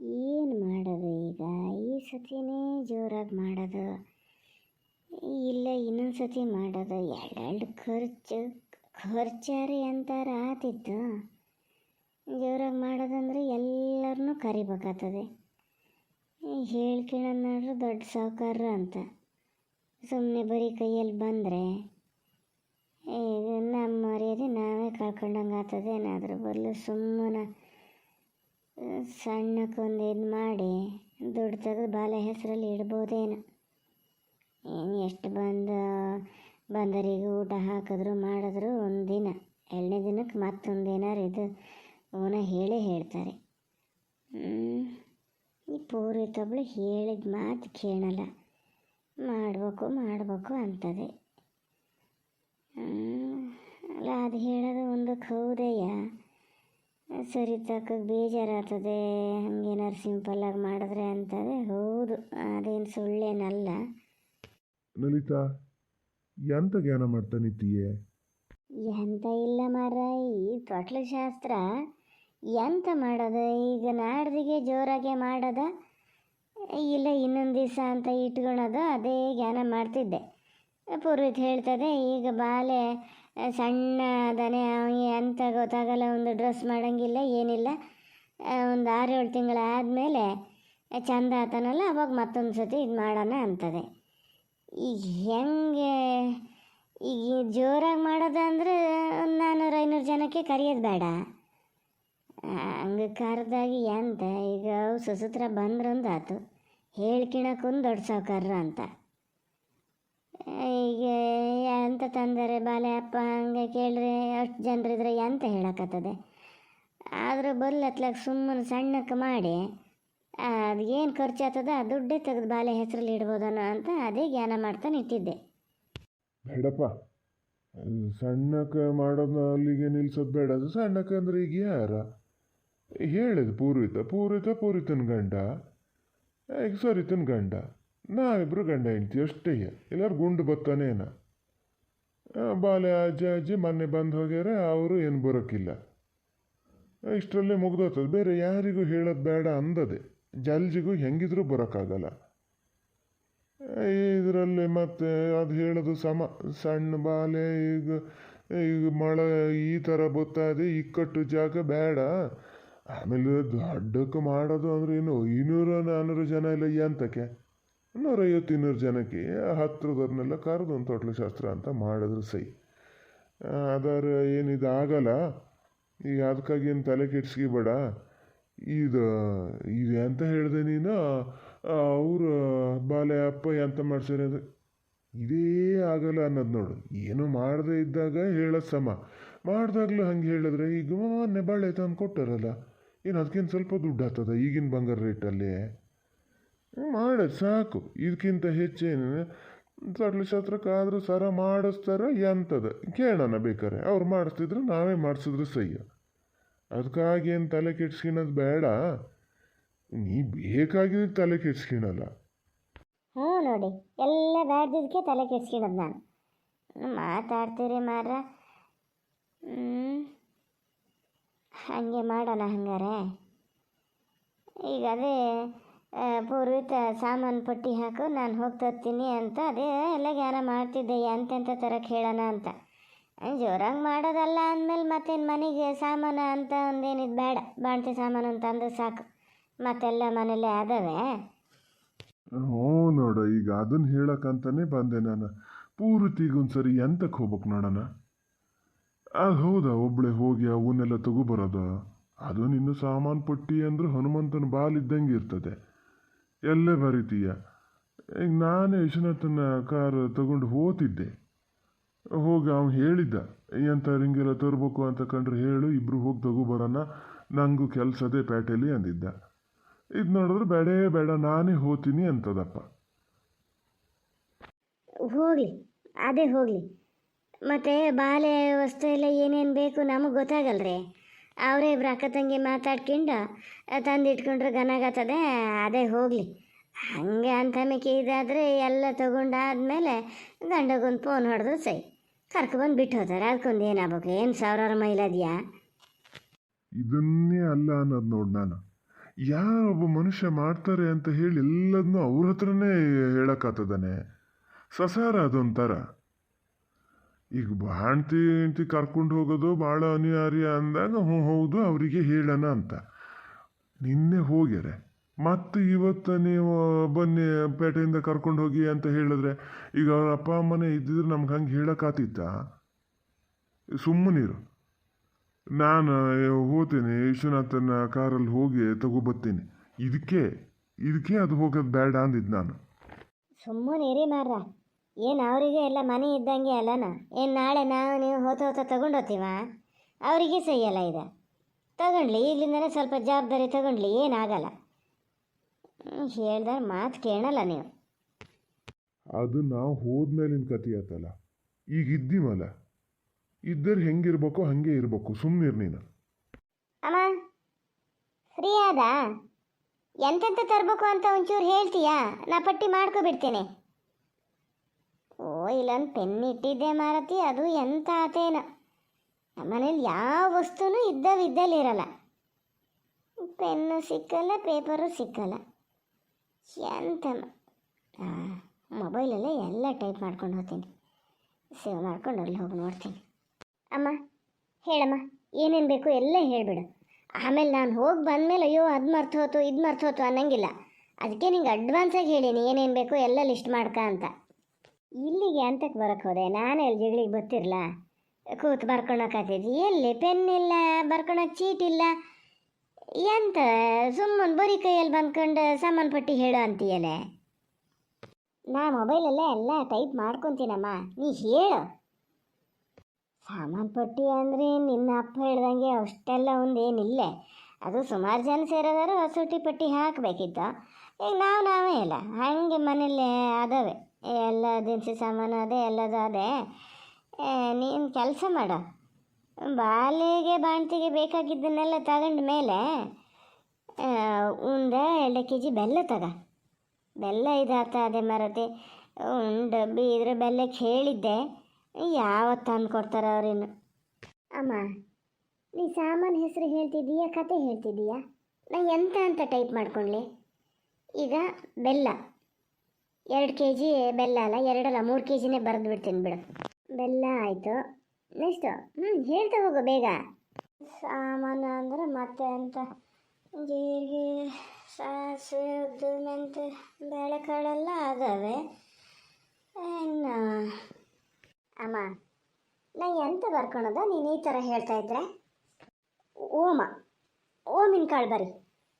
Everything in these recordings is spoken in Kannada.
ಏನು ಮಾಡೋದು ಈಗ? ಈ ಸತಿನೇ ಜೋರಾಗಿ ಮಾಡೋದು. ಇಲ್ಲ ಇನ್ನೊಂದು ಸತಿ ಮಾಡೋದು. ಎರಡೆರಡು ಖರ್ಚು, ಖರ್ಚಾರಿ ಅಂತಾರೆ ಆತಿತ್ತು ಜೋರಾಗಿ ಮಾಡೋದಂದ್ರೆ ಎಲ್ಲರನ್ನೂ ಕರಿಬೇಕಾಗ್ತದೆ. ಹೇಳ್ಕೊಳ್ಳೋದು ನೋಡ್ರಿ ದೊಡ್ಡ ಸಾಹುಕಾರರು ಅಂತ. ಸುಮ್ಮನೆ ಬರೀ ಕೈಯಲ್ಲಿ ಬಂದರೆ ನಮ್ಮ ಮರ್ಯಾದೆ ನಾವೇ ಕಳ್ಕೊಂಡಂಗೆ ಆಗ್ತದೆ ಅದ್ರ ಬದಲು ಸುಮ್ಮನೆ ಸಣ್ಣಕ್ಕೊಂದು ಇದು ಮಾಡಿ ದುಡ್ಡು ತೆಗೆದು ಬಾಲ ಹೆಸರಲ್ಲಿ ಇಡ್ಬೋದೇನು. ಏನು ಎಷ್ಟು ಬಂದ, ಬಂದರಿಗೆ ಊಟ ಹಾಕಿದ್ರು ಮಾಡಿದ್ರು ಒಂದು ದಿನ ಎರಡನೇ ದಿನಕ್ಕೆ ಮತ್ತೊಂದು ಏನಾರು ಇದು ಅವನ ಹೇಳೇ ಹೇಳ್ತಾರೆ. ಈ ಪೂರ್ವಿತೊಬ್ಳು ಹೇಳಿದ ಮಾತು ಕೇಳಲ್ಲ. ಮಾಡಬೇಕು ಮಾಡಬೇಕು ಅಂತದೆ. ಅಲ್ಲ, ಅದು ಹೇಳೋದು ಒಂದಕ್ಕೆ ಹೌದಯ್ಯ ಸರಿ ತಕ್ಕ ಬೇಜಾರಾಗ್ತದೆ. ಹಂಗೇನಾರು ಸಿಂಪಲ್ಲಾಗಿ ಮಾಡಿದ್ರೆ ಅಂತಾರೆ ಹೌದು ಅದೇನು ಸುಳ್ಳೇನಲ್ಲ. ಲಲಿತಾ ಎಂತ ಜ್ಞಾನ ಮಾಡ್ತಾ ನಿಂತೀಯೇ? ಎಂತ ಇಲ್ಲ ಮಾರ ಈ ತೊಟ್ಲ ಶಾಸ್ತ್ರ. ಎಂತ ಮಾಡೋದು? ಈಗ ನಾಡ್ದಿಗೆ ಜೋರಾಗೆ ಮಾಡೋದ? ಇಲ್ಲ ಇನ್ನೊಂದು ದಿವಸ ಅಂತ ಇಟ್ಕೊಳೋದು? ಅದೇ ಜ್ಞಾನ ಮಾಡ್ತಿದ್ದೆ. ಪೂರ್ವಿತ್ ಹೇಳ್ತದೆ ಈಗ ಬಾಲೆ ಸಣ್ಣ ಅದಾನೆ ಅವನಿಗೆ ಅಂತ ಗೊತ್ತಾಗಲ್ಲ, ಒಂದು ಡ್ರೆಸ್ ಮಾಡೋಂಗಿಲ್ಲ, ಏನಿಲ್ಲ. ಒಂದು ಆರು ಏಳು ತಿಂಗಳಾದಮೇಲೆ ಚಂದ ಆತನಲ್ಲ, ಅವಾಗ ಮತ್ತೊಂದು ಸತಿ ಇದು ಮಾಡೋಣ ಅಂತದೆ. ಈಗ ಹೆಂಗೆ, ಈಗ ಜೋರಾಗಿ ಮಾಡೋದಂದ್ರೆ ಒಂದು ನಾನ್ನೂರು ಐನೂರು ಜನಕ್ಕೆ ಕರೆಯೋದು ಬೇಡ. ಹಂಗೆ ಕರೆದಾಗಿ ಎಂತ, ಈಗ ಅವು ಸುಸೂತ್ರ ಬಂದ್ರಂದಾತು ಹೇಳ್ಕಿಣಕ್ಕೊಂದು ದೊಡ್ಡ ಸಾವುಕಾರರು ಅಂತ. ಈಗ ಎಂತ ತಂದರೆ ಬಾಲೆ ಅಪ್ಪ ಹಂಗೆ ಕೇಳಿದ್ರೆ ಅಷ್ಟು ಜನರಿದ್ರೆ ಎಂತ ಹೇಳಕತ್ತದೆ? ಆದರೂ ಬಲ್ಲತ್ಲಾಗ ಸುಮ್ಮನೆ ಸಣ್ಣಕ್ಕೆ ಮಾಡಿ ಅದು ಏನು ಖರ್ಚಾಗ್ತದ ದುಡ್ಡೇ ತೆಗೆದು ಬಾಲೆ ಹೆಸರಲ್ಲಿ ಇಡ್ಬೋದನೋ ಅಂತ ಅದೇ ಜ್ಞಾನ ಮಾಡ್ತಾ ನಿಂತಿದ್ದೆ. ಬೇಡಪ್ಪ, ಸಣ್ಣಕ್ಕೆ ಮಾಡೋದನ್ನ ಅಲ್ಲಿಗೆ ನಿಲ್ಸೋದು ಬೇಡ. ಅದು ಸಣ್ಣಕ್ಕೆ ಅಂದ್ರೆ ಈಗ ಯಾರ? ಹೇಳಿದ ಪೂರ್ವಿತ ಪೂರ್ವಿತ ಪೂರಿತನ ಗಂಡ. ಈಗ ಸರಿತನ ಗಂಡ. ನಾವಿಬ್ರು ಗಂಡ ಹೆಂಡ್ತಿ, ಅಷ್ಟೇ ಎಲ್ಲರೂ ಗುಂಡು ಬತ್ತಾನೇನ ಬಾಲೆ ಅಜ್ಜ ಅಜ್ಜಿ ಮೊನ್ನೆ ಬಂದು ಹೋಗ್ಯಾರೆ, ಅವರು ಏನು ಬರೋಕ್ಕಿಲ್ಲ. ಇಷ್ಟರಲ್ಲೇ ಮುಗ್ದೋಗ್ತದೆ. ಬೇರೆ ಯಾರಿಗೂ ಹೇಳೋದು ಬೇಡ ಅಂದದೆ. ಜಲ್ಜಿಗೂ ಹೆಂಗಿದ್ರೂ ಬರೋಕ್ಕಾಗಲ್ಲ. ಇದರಲ್ಲಿ ಮತ್ತೆ ಅದು ಹೇಳೋದು ಸಮ, ಸಣ್ಣ ಬಾಲೆ, ಈಗ ಈಗ ಮಳೆ ಈ ಥರ ಬತ್ತಾದೆ, ಇಕ್ಕಟ್ಟು ಜಾಗ ಬೇಡ. ಆಮೇಲೆ ದೊಡ್ಡಕ್ಕೆ ಮಾಡೋದು ಅಂದ್ರೆ ಏನು, ಇನ್ನೂರು ನಾನ್ನೂರು ಜನ ಇಲ್ಲ ಎಂತಕ್ಕೆ ನೂರೈವತ್ತು ಇನ್ನೂರು ಜನಕ್ಕೆ ಹತ್ರದವ್ರನ್ನೆಲ್ಲ ಕರೆದು ಒಂದು ತೊಟ್ಲು ಶಾಸ್ತ್ರ ಅಂತ ಮಾಡಿದ್ರು ಸೈ. ಅದರ ಏನಿದು ಆಗಲ್ಲ. ಈಗ ಅದಕ್ಕಾಗಿ ಏನು ತಲೆ ಕೆಡ್ಸ್ಕಿಬೇಡ ಇದು ಇದು ಎಂತ ಹೇಳಿದೆ ನೀನು? ಅವರು, ಬಾಲೆ ಅಪ್ಪ ಎಂತ ಮಾಡ್ಸ್ಯಾರ ಇದೇ ಆಗಲ್ಲ ಅನ್ನೋದು ನೋಡು. ಏನು ಮಾಡದೇ ಇದ್ದಾಗ ಹೇಳೋದು ಸಮ. ಮಾಡ್ದಾಗ್ಲೂ ಹಂಗೆ ಹೇಳಿದ್ರೆ ಈಗ ನೆಬಾಳೆ ಬಾಳೆ ತಂದು ಕೊಟ್ಟಾರಲ್ಲ. ಏನು ಅದಕ್ಕೇನು ಸ್ವಲ್ಪ ದುಡ್ಡು ಆಗ್ತದ ಈಗಿನ ಬಂಗಾರ ರೇಟಲ್ಲಿ? ಮಾಡೋದು ಸಾಕು. ಇದಕ್ಕಿಂತ ಹೆಚ್ಚೇನು ತೊಟ್ಲು ಶಾಸ್ತ್ರಕ್ಕಾದ್ರೂ ಸರ ಮಾಡಿಸ್ತಾರ ಎಂಥದ ಕೇಳೋಣ ಬೇಕಾರೆ ಅವ್ರು ಮಾಡಿಸ್ತಿದ್ರು ನಾವೇ ಮಾಡಿಸಿದ್ರು ಸಹ್ಯ. ಅದಕ್ಕಾಗಿ ಏನು ತಲೆ ಕೆಡ್ಸ್ಕೊಳೋದು ಬೇಡ? ನೀ ಬೇಕಾಗಿದ್ದು ತಲೆ ಕೆಡ್ಸ್ಕೊಳಲ್ಲ. ಹ್ಞೂ ನೋಡಿ, ಎಲ್ಲ ಬ್ಯಾಡ್ದಿದ್ದಕ್ಕೆ ತಲೆ ಕೆಡ್ಸ್ಕೊಳೋದು ನಾನು. ಮಾತಾಡ್ತೀರಿ ಮಾರ ಹಾಗೆ ಮಾಡೋಣ ಹಂಗಾರೆ. ಈಗ ಅದೇ ಪೂರ್ವಿತ ಸಾಮಾನು ಪಟ್ಟಿ ಹಾಕು, ನಾನು ಹೋಗಿ ತರ್ತೀನಿ ಅಂತ. ಅದೇ, ಎಲ್ಲ ಯಾರ ಮಾಡ್ತಿದ್ದೆ ಎಂತೆಂಥ ಥರ ಕೇಳೋಣ ಅಂತ. ಜೋರಾಗಿ ಮಾಡೋದಲ್ಲ ಅಂದಮೇಲೆ ಮತ್ತೇನು ಮನೆಗೆ ಸಾಮಾನು ಅಂತ ಒಂದೇನಿದು ಬೇಡ. ಬಾಣ್ತಿ ಸಾಮಾನು ಅಂತ ಅಂದ್ರೆ ಸಾಕು. ಮತ್ತೆಲ್ಲ ಮನೇಲೆ ಅದಾವೆ ಹ್ಞೂ ನೋಡು, ಈಗ ಅದನ್ನ ಹೇಳಕ್ಕಂತಾನೆ ಬಂದೆ ನಾನು. ಪೂರ್ತಿಗೊಂದ್ಸರಿ ಎಂತಕ್ಕೆ ಹೋಗ್ಬೇಕು ನೋಡೋಣ? ಅದು ಹೌದಾ ಒಬ್ಬಳೆ ಹೋಗಿ ಅವನ್ನೆಲ್ಲ ತಗೋಬರೋದು ಅದು ನಿನ್ನ ಸಾಮಾನು ಪಟ್ಟಿ ಅಂದ್ರೆ ಹನುಮಂತನ ಬಾಲ್ ಇದ್ದಂಗೆ ಇರ್ತದೆ. ಎಲ್ಲೇ ಬರಿತೀಯ ಈಗ ನಾನೇ ವಿಶ್ವನಾಥನ ಕಾರ್ ತಗೊಂಡು ಹೋತಿದ್ದೆ. ಹೋಗಿ ಅವ್ನು ಹೇಳಿದ್ದ ಎಂಥ ರಿಂಗೆಲ್ಲ ತರಬೇಕು ಅಂತ ಕಂಡ್ರೆ ಹೇಳು, ಇಬ್ರು ಹೋಗಿ ತಗೋಬರೋಣ ನನಗೂ ಕೆಲಸದೇ ಪೇಟೆಲಿ ಅಂದಿದ್ದ. ಇದು ನೋಡಿದ್ರೆ ಬೇಡೇ ಬೇಡ, ನಾನೇ ಹೋತೀನಿ ಅಂತದಪ್ಪ. ಹೋಗಲಿ, ಅದೇ ಹೋಗಲಿ. ಮತ್ತೆ ಬಾಲೆ ವಸ್ತು ಎಲ್ಲ ಏನೇನು ಬೇಕು ನಮಗೆ ಗೊತ್ತಾಗಲ್ರಿ? ಅವರೇ ಇಬ್ರು ಅಕ್ಕ ತಂಗಿ ಮಾತಾಡ್ಕೊಂಡು ತಂದಿಟ್ಕೊಂಡ್ರೆ ಗನಾಗತ್ತದೆ ಅದೇ ಹೋಗಲಿ. ಹಾಗೆ ಅಂತ ಇದಾದರೆ ಎಲ್ಲ ತೊಗೊಂಡಾದ್ಮೇಲೆ ಗಂಡಗೊಂದು ಫೋನ್ ಹೊಡೆದ್ರೆ ಸೈ. ಕರ್ಕೊಬಂದು ಬಿಟ್ಟು ಹೋತಾರೆ ಅದಕ್ಕೊಂದು ಏನಾಗಬೇಕು? ಏನು ಸಾವಿರಾರು ಮೈಲ್ ಅದೆಯಾ? ಇದನ್ನೇ ಅಲ್ಲ ಅನ್ನೋದು ನೋಡಿ ನಾನು. ಯಾರೊಬ್ಬ ಮನುಷ್ಯ ಮಾಡ್ತಾರೆ ಅಂತ ಹೇಳಿ ಎಲ್ಲದನ್ನೂ ಅವ್ರ ಹತ್ರನೇ ಹೇಳಕ್ಕಾಗ್ತದಾನೆ ಸಸಾರ ಅದೊಂಥರ. ಈಗ ಬಾಣ್ತಿ ಹೆಂಡ್ತಿ ಕರ್ಕೊಂಡು ಹೋಗೋದು ಭಾಳ ಅನಿವಾರ್ಯ ಅಂದಾಗ, ಹ್ಞೂ, ಹೌದು, ಅವರಿಗೆ ಹೇಳೋಣ ಅಂತ. ನಿನ್ನೆ ಹೋಗ್ಯಾರೆ. ಮತ್ತು ಇವತ್ತು ನೀವು ಬನ್ನಿ, ಪೇಟೆಯಿಂದ ಕರ್ಕೊಂಡು ಹೋಗಿ ಅಂತ ಹೇಳಿದ್ರೆ, ಈಗ ಅವ್ರ ಅಪ್ಪ ಅಮ್ಮನೇ ಇದ್ದಿದ್ರೆ ನಮ್ಗೆ ಹಂಗೆ ಹೇಳಕ್ಕಾತಿತ್ತ? ಸುಮ್ಮನಿರು. ನಾನು ಹೋಗ್ತೀನಿ, ವಿಶ್ವನಾಥನ ಕಾರಲ್ಲಿ ಹೋಗಿ ತಗೊಬರ್ತೀನಿ ಇದಕ್ಕೆ ಇದಕ್ಕೆ ಅದು ಹೋಗೋದು ಬೇಡ ಅಂದಿದ್ದು ನಾನು. ಸುಮ್ಮನೆ ಏನು ಅವರಿಗೆ ಎಲ್ಲ ಮನೆ ಇದ್ದಂಗೆ ಅಲ್ಲನ? ಏನು ನಾಳೆ ನಾವು ನೀವು ಹೋತ ಹೋತ ತಗೊಂಡೋತೀವ ಅವರಿಗೆ ಸಹಿಯಲ್ಲ ಇದೆ. ತಗೊಂಡ್ಲಿ ಇಲ್ಲಿಂದಲೇ ಸ್ವಲ್ಪ ಜವಾಬ್ದಾರಿ ತಗೊಂಡ್ಲಿ ಏನಾಗಲ್ಲ. ಹೇಳ್ದಾಗ ಮಾತು ಕೇಳಲ್ಲ ನೀವು. ಅದು ನಾವು ಹೋದ್ಮೇಲಿನ ಕತಿ ಆತಲ್ಲ. ಈಗ ಇದ್ದೀವಲ್ಲ? ಇದ್ದರೆ ಹೆಂಗಿರ್ಬೇಕು ಹಾಗೆ ಇರಬೇಕು ಸುಮ್ಮನಿರು ನೀನು. ಅಮ್ಮ ಫ್ರೀ ಆದ? ಎಂತೆಂತ ತರಬೇಕು ಅಂತ ಒಂಚೂರು ಹೇಳ್ತೀಯಾ? ನಾ ಪಟ್ಟಿ ಮಾಡ್ಕೊಬಿಡ್ತೇನೆ. ಇಲ್ಲೊಂದು ಪೆನ್ ಇಟ್ಟಿದ್ದೆ ಮಾರತಿ, ಅದು ಎಂತ ಆತೇನ. ನಮ್ಮನೇಲಿ ಯಾವ ವಸ್ತುನೂ ಇದ್ದವಿದ್ದಲ್ಲಿ ಇರಲ್ಲ ಪೆನ್ನು ಸಿಕ್ಕಲ್ಲ, ಪೇಪರು ಸಿಕ್ಕಲ್ಲ. ಎಂತ ಮೊಬೈಲಲ್ಲೇ ಎಲ್ಲ ಟೈಪ್ ಮಾಡ್ಕೊಂಡು ಹೋಗ್ತೀನಿ. ಸೇವ್ ಮಾಡ್ಕೊಂಡು ಅಲ್ಲಿ ಹೋಗಿ ನೋಡ್ತೀನಿ. ಅಮ್ಮ, ಹೇಳಮ್ಮ, ಏನೇನು ಬೇಕು ಎಲ್ಲ ಹೇಳಿಬಿಡು. ಆಮೇಲೆ ನಾನು ಹೋಗಿ ಬಂದಮೇಲೆ ಅಯ್ಯೋ, ಅದು ಮರ್ತು ಹೋತು, ಇದು ಮರ್ತು ಹೋತು ಅನ್ನಂಗಿಲ್ಲ. ಅದಕ್ಕೆ ನಿಂಗೆ ಅಡ್ವಾನ್ಸಾಗಿ ಹೇಳೀನಿ, ಏನೇನು ಬೇಕು ಎಲ್ಲ ಲಿಸ್ಟ್ ಮಾಡ್ಕ ಅಂತ. ಇಲ್ಲಿಗೆ ಅಂತಕ್ಕೆ ಬರೋಕ್ಕೆ ಹೋದೆ. ನಾನು ಎಲ್ಲಿ ಜಗಳಿಗೆ ಗೊತ್ತಿರಲ್ಲ ಕೂತು ಬರ್ಕೊಳಕ್ಕಾಗ್ತೈತಿ ಎಲ್ಲಿ? ಪೆನ್ ಇಲ್ಲ ಬರ್ಕೊಳಕ್ಕೆ ಚೀಟ್ ಇಲ್ಲ. ಎಂತ? ಸುಮ್ಮನೆ ಬರೀ ಕೈಯಲ್ಲಿ ಬಂದ್ಕೊಂಡು ಸಾಮಾನು ಪಟ್ಟಿ ಹೇಳು ಅಂತೀಯಲೆ? ನಾ ಮೊಬೈಲಲ್ಲೇ ಎಲ್ಲ ಟೈಪ್ ಮಾಡ್ಕೊತೀನಮ್ಮ. ನೀ ಹೇಳು. ಸಾಮಾನು ಪಟ್ಟಿ ಅಂದರೆ ನಿನ್ನ ಅಪ್ಪ ಹೇಳ್ದಂಗೆ ಅಷ್ಟೆಲ್ಲ ಒಂದೇನಿಲ್ಲ. ಅದು ಸುಮಾರು ಜನ ಸೇರೋದಾರು ಹಸುಟಿ ಪಟ್ಟಿ ಹಾಕಬೇಕಿತ್ತು. ಈಗ ನಾವು ನಾವೇ ಇಲ್ಲ ಹಾಗೆ ಮನೇಲಿ ಅದಾವೆ ಎಲ್ಲ ದಿನಸಿ ಸಾಮಾನು ಅದೇ, ಎಲ್ಲದು ಅದೇ. ನೀನು ಕೆಲಸ ಮಾಡು. ಬಾಲಿಗೆ ಬಾಣ್ತಿಗೆ ಬೇಕಾಗಿದ್ದನ್ನೆಲ್ಲ ತಗೊಂಡ ಮೇಲೆ ಉಂಡ ಎರಡು ಕೆ ಜಿ ಬೆಲ್ಲ ತಗ. ಬೆಲ್ಲ ಇದಾತ ಅದೇ ಮರತೆ. ಉಂಡು ಇದ್ರ ಬೆಲ್ಲಕ್ಕೆ ಹೇಳಿದ್ದೆ ಯಾವತ್ತು ತಂದು ಕೊಡ್ತಾರೆ ಅವ್ರೇನು. ಅಮ್ಮ, ನೀ ಸಾಮಾನು ಹೆಸರು ಹೇಳ್ತಿದ್ದೀಯಾ, ಕತೆ ಹೇಳ್ತಿದ್ದೀಯಾ? ನಾ ಎಂತ ಅಂತ ಟೈಪ್ ಮಾಡ್ಕೊಳ್ಳಿ ಈಗ ಬೆಲ್ಲ. ಎರಡು ಕೆ ಜಿ ಬೆಲ್ಲ ಅಲ್ಲ ಎರಡಲ್ಲ ಮೂರು ಕೆ ಜಿನೇ ಬರೆದು ಬಿಡ್ತೀನಿ ಬಿಡು. ಬೆಲ್ಲ ಆಯಿತು. ನೆಕ್ಸ್ಟು ಹ್ಞೂ ಹೇಳ್ತಾ ಹೋಗು ಬೇಗ. ಸಾಮಾನು ಅಂದರೆ ಮತ್ತೆ ಅಂತ ಜೀರಿಗೆ, ಸಾಸು ಉದ್ದು ಮೆಂತೆ ಬೇಳೆಕಾಳೆಲ್ಲ ಅದಾವೆ ಇನ್ನು ಅಮ್ಮ, ನಾ ಎಂತ ಬರ್ಕೊಳೋದ? ನೀನು ಈ ಥರ ಹೇಳ್ತಾ ಇದ್ರೆ. ಓಮ, ಓಮಿನ ಕಾಳು ಬರಿ.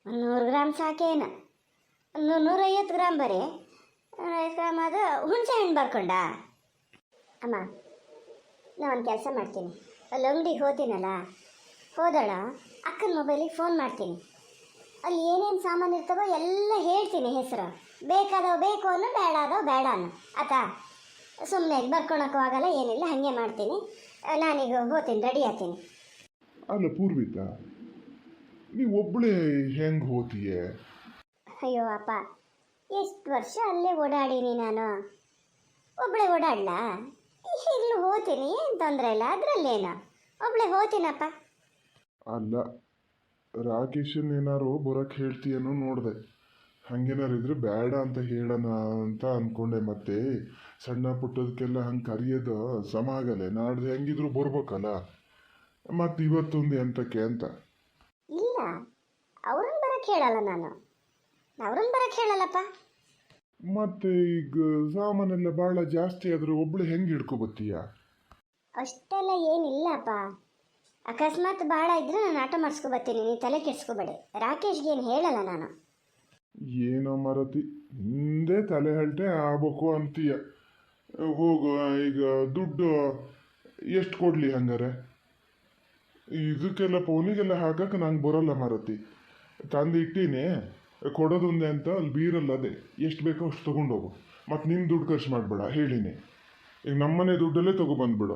ನೂರು ಗ್ರಾಮ್ ಸಾಕೇನ. ನೂರೈವತ್ತು ಗ್ರಾಮ್ ಬರಿ. ಗ್ರಾಮ್ ಅದು. ಹುಣಸೆ ಹಣ್ಣು ಬರ್ಕೊಂಡ? ಅಮ್ಮ ನಾನು ಒಂದು ಕೆಲಸ ಮಾಡ್ತೀನಿ. ಅಲ್ಲಿ ಅಂಗಡಿಗೆ ಹೋತೀನಲ್ಲ ಹೋದಳ ಅಕ್ಕನ ಮೊಬೈಲಿಗೆ ಫೋನ್ ಮಾಡ್ತೀನಿ. ಅಲ್ಲಿ ಏನೇನು ಸಾಮಾನು ಇರ್ತವೋ ಎಲ್ಲ ಹೇಳ್ತೀನಿ ಹೆಸರು. ಬೇಕಾದವು ಬೇಕು ಅನ್ನೋ ಬೇಡ ಅದೋ ಬೇಡ ಅನ್ನೋ. ಆತಾ ಸುಮ್ಮನೆ ಬರ್ಕೊಳಕ್ಕೂ ಆಗಲ್ಲ ಏನಿಲ್ಲ ಹಾಗೆ ಮಾಡ್ತೀನಿ. ನಾನೀಗ ಹೋಗ್ತೀನಿ ರೆಡಿ ಆಗ್ತೀನಿ. ಅಲ್ಲ ಪೂರ್ವಿತಾ ನೀವು ಒಬ್ಬಳೇ ಹೆಂಗೆ ಹೋತೀಯ? ಅಯ್ಯೋ ಅಪ್ಪ ಎಷ್ಟು ವರ್ಷ ಅಲ್ಲೇ ಓಡಾಡೀನಿ ನಾನು. ಒಬ್ಬಳೆ ಓಡಾಡಲ? ಇಲ್ಲಿ ಹೋತೀನಿ ಏನು ತೊಂದರೆ ಇಲ್ಲ ಅದರಲ್ಲೇನು? ಒಬ್ಬಳೆ ಹೋತೀನಪ್ಪ. ಅಲ್ಲ ರಾಕೇಶನ್ ಏನಾರು ಬರೋಕ್ಕೆ ಹೇಳ್ತೀಯನೋ ನೋಡಿದೆ. ಹಂಗೇನಾರು ಇದ್ರೆ ಬೇಡ ಅಂತ ಹೇಳೋಣ ಅಂತ ಅಂದ್ಕೊಂಡೆ ಮತ್ತೆ. ಸಣ್ಣ ಪುಟ್ಟದಕ್ಕೆಲ್ಲ ಹಂಗೆ ಕರೆಯೋದು ಸಮ ಆಗಲ್ಲ ನಾಡ್ದು ಹೆಂಗಿದ್ರು ಬರ್ಬೇಕಲ್ಲ. ಮತ್ತು ಇವತ್ತೊಂದು ಎಂತಕ್ಕೆ ಅಂತ. ಇಲ್ಲ ಅವ್ರನ್ನ ಬರಕ್ಕೆ ಹೇಳಲ್ಲ ನಾನು. ಅವ್ರನ್ನ ಬರಕ್ಕೆ ಹೇಳಲ್ಲಪ್ಪ. ಮತ್ತೆ ಈಗ ಸಾಮಾನೆಲ್ಲ ಭಾಳ ಜಾಸ್ತಿ ಆದ್ರೆ ಒಬ್ಳು ಹೆಂಗೆ ಹಿಡ್ಕೊಬತ್ತೀಯ? ಅಷ್ಟೆಲ್ಲ ಏನಿಲ್ಲಪ್ಪ. ಅಕಸ್ಮಾತ್ ಬಹಳ ಇದ್ರೆ ನಾನು ಆಟ ಮಾಡಿಸ್ಕೊಬತ್ತೀನಿ ನೀನು ತಲೆ ಕೆಡ್ಸ್ಕೋಬೇಡಿ. ರಾಕೇಶ್ಗೆ ಏನು ಹೇಳಲ್ಲ ನಾನು. ಏನೋ ಮರತಿ ಹಿಂದೆ ತಲೆ ಹಲ್ಟೆ ಆಗ್ಬೇಕು ಅಂತೀಯ. ಹೋಗು ಈಗ ದುಡ್ಡು ಎಷ್ಟು ಕೊಡಲಿ ಹಂಗಾರೆ? ಇದಕ್ಕೆಲ್ಲ ಫೋನಿಗೆಲ್ಲ ಹಾಕಕ್ಕೆ ನಂಗೆ ಬರೋಲ್ಲ ಮರತಿ. ತಂದು ಇಟ್ಟೀನಿ. ಕೊಡೋದೊಂದೇ ಅಂತ ಅಲ್ಲಿ ಬೀರಲ್ಲ ಅದೇ. ಎಷ್ಟು ಬೇಕೋ ಅಷ್ಟು ತೊಗೊಂಡೋಗು. ಮತ್ತು ನಿನ್ನ ದುಡ್ಡು ಖರ್ಚು ಮಾಡಬೇಡ ಹೇಳಿನಿ. ಈಗ ನಮ್ಮನೆ ದುಡ್ಡಲ್ಲೇ ತೊಗೊಬಂದ್ಬಿಡು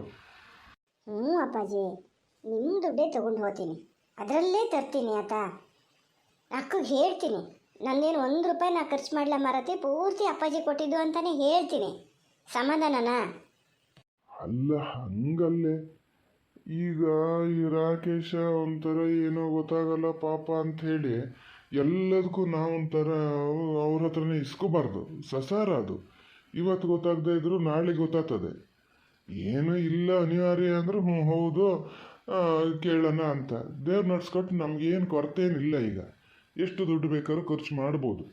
ಹ್ಞೂ ಅಪ್ಪಾಜಿ ನಿಮ್ಮ ದುಡ್ಡೇ ತೊಗೊಂಡು ಹೋಗ್ತೀನಿ. ಅದರಲ್ಲೇ ತರ್ತೀನಿ ಆತ. ಅಕ್ಕಗೆ ಹೇಳ್ತೀನಿ ನಂದೇನು ಒಂದು ರೂಪಾಯಿ ನಾ ಖರ್ಚು ಮಾಡಲ ಮಾರತಿ ಪೂರ್ತಿ ಅಪ್ಪಾಜಿ ಕೊಟ್ಟಿದ್ದು ಅಂತಲೇ ಹೇಳ್ತೀನಿ. ಸಮಾಧಾನನಾ? ಅಲ್ಲ ಹಂಗಲ್ಲೇ. ಈಗ ಈ ರಾಕೇಶ ಒಂಥರ ಏನೋ ಗೊತ್ತಾಗಲ್ಲ ಪಾಪ ಅಂತ ಹೇಳಿ ಎಲ್ಲದಕ್ಕೂ ನಾವು ಒಂಥರ ಅವ್ರ ಹತ್ರನೇ ಇಸ್ಕೋಬಾರ್ದು, ಸಸಾರ ಅದು. ಇವತ್ತು ಗೊತ್ತಾಗದೇ ಇದ್ರು ನಾಳೆ ಗೊತ್ತಾಗ್ತದೆ. ಏನೂ ಇಲ್ಲ ಅನಿವಾರ್ಯ ಅಂದ್ರೆ ಹ್ಞೂ ಹೌದು ಕೇಳೋಣ ಅಂತ. ದೇವ್ರು ನಡ್ಸ್ಕೊಟ್ಟು ನಮ್ಗೇನು ಕೊರತೆ ಏನಿಲ್ಲ ಈಗ. ಎಷ್ಟು ದುಡ್ಡು ಬೇಕಾದ್ರೂ ಖರ್ಚು ಮಾಡ್ಬೋದು.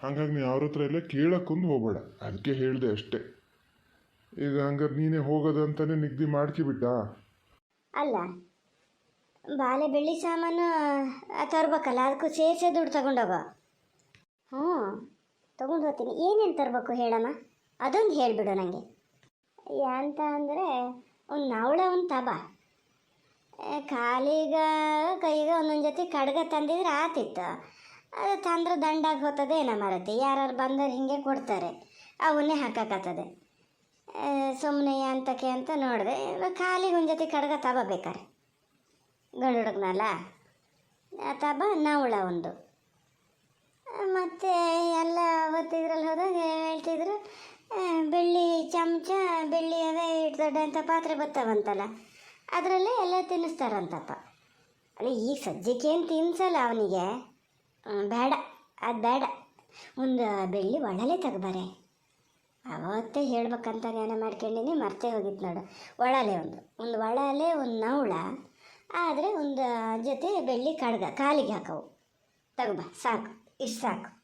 ಹಾಗಾಗಿ ನೀವು ಅವ್ರ ಹತ್ರ ಎಲ್ಲ ಕೇಳೋಕ್ಕೊಂದು ಹೋಗ್ಬೇಡ. ಅದಕ್ಕೆ ಹೇಳಿದೆ ಅಷ್ಟೇ. ಈಗ ಹಂಗಾರೆ ನೀನೇ ಹೋಗೋದಂತಾನೆ ನಿಗದಿ ಮಾಡ್ಕಿಬಿಟ್ಟ? ಅಲ್ಲ ಬಾಲೆ ಬೆಳ್ಳಿ ಸಾಮಾನು ತರ್ಬೇಕಲ್ಲ, ಅದಕ್ಕೂ ಸೇರಿಸೇ ದುಡ್ಡು ತಗೊಂಡೋಗೋ. ಹ್ಞೂ, ತೊಗೊಂಡು ಹೋಗ್ತೀನಿ. ಏನೇನು ತರಬೇಕು ಹೇಳಮ್ಮ? ಅದೊಂದು ಹೇಳಿಬಿಡು ನನಗೆ ಎಂತ ಅಂದರೆ ಒಂದು ನವಳ, ಒಂದು ತಬ. ಕಾಲಿಗ, ಕೈಗೆ ಒಂದೊಂದು ಜೊತೆ ಕಡ್ಗ ತಂದಿದ್ರೆ ಆತಿತ್ತು. ಅದು ತಂದ್ರೆ ದಂಡಾಗಿ ಹೋಗ್ತದೆ ಏನೋ ಮಾರತಿ ಯಾರು ಬಂದರೆ ಹಿಂಗೆ ಕೊಡ್ತಾರೆ. ಅವನ್ನೇ ಹಾಕಕತ್ತದೆ. ಸುಮ್ಮನೆ ಅಂತಕ್ಕೆ ಅಂತ ನೋಡಿದೆ. ಕಾಲಿಗೆ ಒಂದು ಜೊತೆ ಕಡ್ಗ ತಬ ಬೇಕಾರೆ. ಗಂಡು ಹುಡುಗನಲ್ಲ ತಬ ನಾವುಳ ಒಂದು. ಮತ್ತು ಎಲ್ಲ ಹೊತ್ತಿದ್ರಲ್ಲಿ ಹೋದಾಗ ಹೇಳ್ತಿದ್ರು ಬೆಳ್ಳಿ ಚಮಚ, ಬೆಳ್ಳಿ ಅದೇ ಇಟ್ಟು ದೊಡ್ಡ ಅಂತ ಪಾತ್ರೆ ಬರ್ತಾವಂತಲ್ಲ ಅದರಲ್ಲೇ ಎಲ್ಲ ತಿನ್ನಿಸ್ತಾರಂತಪ್ಪ. ಅಲ್ಲ ಈಗ ಸದ್ಯಕ್ಕೆ ಏನು ಅವನಿಗೆ? ಬೇಡ, ಅದು ಬೇಡ. ಒಂದು ಬೆಳ್ಳಿ ಒಳಲೆ ತಗೋಬಾರೆ ಅವತ್ತೇ ಹೇಳ್ಬೇಕಂತ ಜ್ಞಾನ ಮಾಡ್ಕೊಂಡಿನಿ, ಮರ್ತೇ ಹೋಗಿತ್ತು ನೋಡು. ಒಳಲೆ ಒಂದು ಒಂದು ಒಳಲೆ ಒಂದು ನವಳ ಆದರೆ ಒಂದು ಜೊತೆ ಬೆಳ್ಳಿ ಕಡ್ಗ ಕಾಲಿಗೆ ಹಾಕವು. ತಗೋಬಾ ಸಾಕು ಇಷ್ಟು ಸಾಕು.